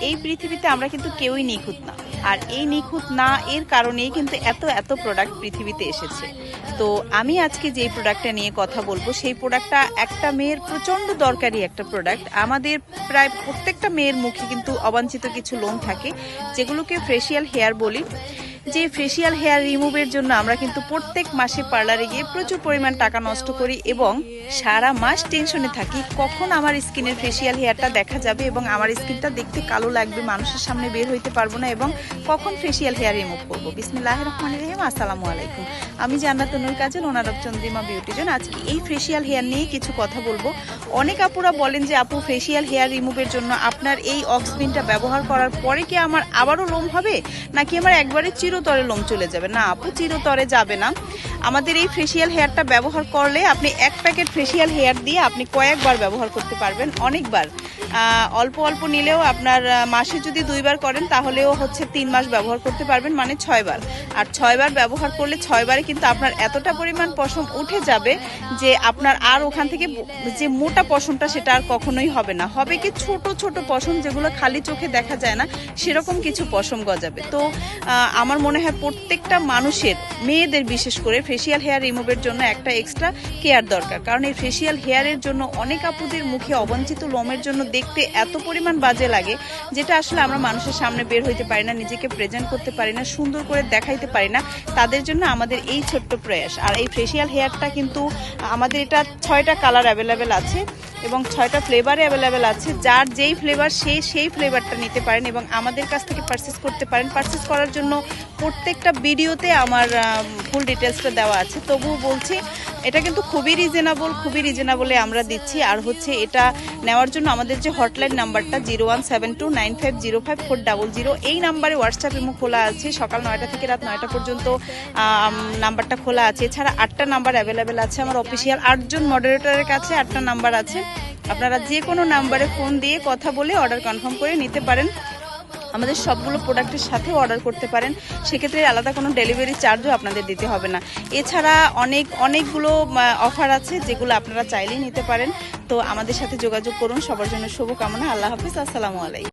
এই পৃথিবীতে আমরা কিন্তু কেউই নিখুঁত না। আর এই নিখুঁত না এর কারণেই কিন্তু এত এত প্রোডাক্ট পৃথিবীতে এসেছে। তো আমি আজকে যে প্রোডাক্টটা নিয়ে কথা বলব, সেই প্রোডাক্টটা একটা মেয়ের প্রচণ্ড দরকারি একটা প্রোডাক্ট আমাদের প্রায় প্রত্যেকটা মেয়ের মুখে কিন্তু অবাঞ্ছিত কিছু লোম থাকে, যেগুলোকে ফেসিয়াল হেয়ার বলি। যে ফেসিয়াল হেয়ার রিমুভের জন্য আমরা কিন্তু প্রত্যেক মাসে পার্লারে গিয়ে প্রচুর পরিমাণ টাকা নষ্ট করি এবং সারা মাস টেনশনে থাকি, কখন আমার স্কিনের ফেসিয়াল হেয়ারটা দেখা যাবে এবং আমার স্কিনটা দেখতে কালো লাগবে, মানুষের সামনে বের হইতে পারব না এবং কখন ফেসিয়াল হেয়ার রিমুভ করব? বিসমিল্লাহ রহমান রহিম, আসসালামু আলাইকুম। আমি জান্নাত নুর কাজল ওনারব চন্দ্রিমা বিউটিজন আজকে এই ফেসিয়াল হেয়ার নিয়ে কিছু কথা বলব। অনেক আপুরা বলেন যে, আপু ফেসিয়াল হেয়ার রিমুভের জন্য আপনার এই অক্সবিনটা ব্যবহার করার পরে কি আমার আবারও লোম হবে? নাকি আমার একবারে চিরতরে লোম চলে যাবে? না, আপু, চিরতরে যাবে না। আমাদের এই ফেসিয়াল হেয়ারটা ব্যবহার করলে আপনি এক প্যাকেট ফেসিয়াল হেয়ার দিয়ে আপনি কয়েকবার ব্যবহার করতে পারবেন, অনেকবার। অল্প অল্প নিলেও আপনার মাসে যদি দুইবার করেন তাহলেও হচ্ছে তিন মাস ব্যবহার করতে পারবেন মানে ছয়বার। আর ছয়বার ব্যবহার করলে ছয়বারে কিন্তু আপনার এতটা পরিমাণ পশম উঠে যাবে যে আপনার আর ওখান থেকে যে মোটা পশমটা সেটা আর কখনোই হবে না। হবে কি ছোট ছোট পশম যেগুলো খালি চোখে দেখা যায় না, সেরকম কিছু পশম গজাবে। তো আমার মনে হয় প্রত্যেকটা মানুষের, মেয়েদের বিশেষ করে ফেসিয়াল হেয়ার রিমুভের জন্য একটা এক্সট্রা কেয়ার দরকার। কারণ এই ফেসিয়াল হেয়ারের জন্য অনেক আপুদের মুখে অবাঞ্ছিত লোমের জন্য দেখতে এত পরিমাণ বাজে লাগে, যেটা আসলে আমরা মানুষের সামনে বের হইতে পারি না, নিজেকে প্রেজেন্ট করতে পারি না, সুন্দর করে দেখাইতে পারি না। তাদের জন্য আমাদের এই ছোট্ট প্রয়াস। আর এই ফেসিয়াল হেয়ারটা কিন্তু আমাদের এটা ছয়টা কালার অ্যাভেলেবেল আছে। এবং ছয়টা ফ্লেভারে অ্যাভেলেবেল আছে। যার যেই ফ্লেভার সে সেই ফ্লেভারটা নিতে পারেন এবং আমাদের কাছ থেকে পারচেস করতে পারেন। পারচেস করার জন্য প্রত্যেকটা ভিডিওতে আমার ফুল ডিটেলসটা দেওয়া আছে। তবুও বলছি এটা কিন্তু খুবই রিজনেবল খুবই রিজনেবলে আমরা দিচ্ছি। আর হচ্ছে এটা নেওয়ার জন্য আমাদের যে হটলাইন নাম্বারটা zero one seven two nine five zero five four double zero এই নাম্বারে হোয়াটসঅ্যাপ ইমো খোলা আছে। সকাল নয়টা থেকে রাত নয়টা পর্যন্ত নাম্বারটা খোলা আছে। এছাড়া আটটা নাম্বার অ্যাভেলেবেল আছে আমার অফিসিয়াল আটজন মডারেটরের কাছে, আটটা নাম্বার আছে। আপনারা যে কোনো নাম্বারে ফোন দিয়ে কথা বলে অর্ডার কনফার্ম করে নিতে পারেন। আমাদের সবগুলো প্রোডাক্টের সাথে অর্ডার করতে পারেন। সেক্ষেত্রে আলাদা কোনো ডেলিভারি চার্জও আপনাদের দিতে হবে না। এছাড়া অনেক, অনেকগুলো অফার আছে যেগুলো আপনারা চাইলেই নিতে পারেন। তো আমাদের সাথে যোগাযোগ করুন। সবার জন্য শুভকামনা। আল্লাহ হাফিজ। আসসালামু আলাইকুম।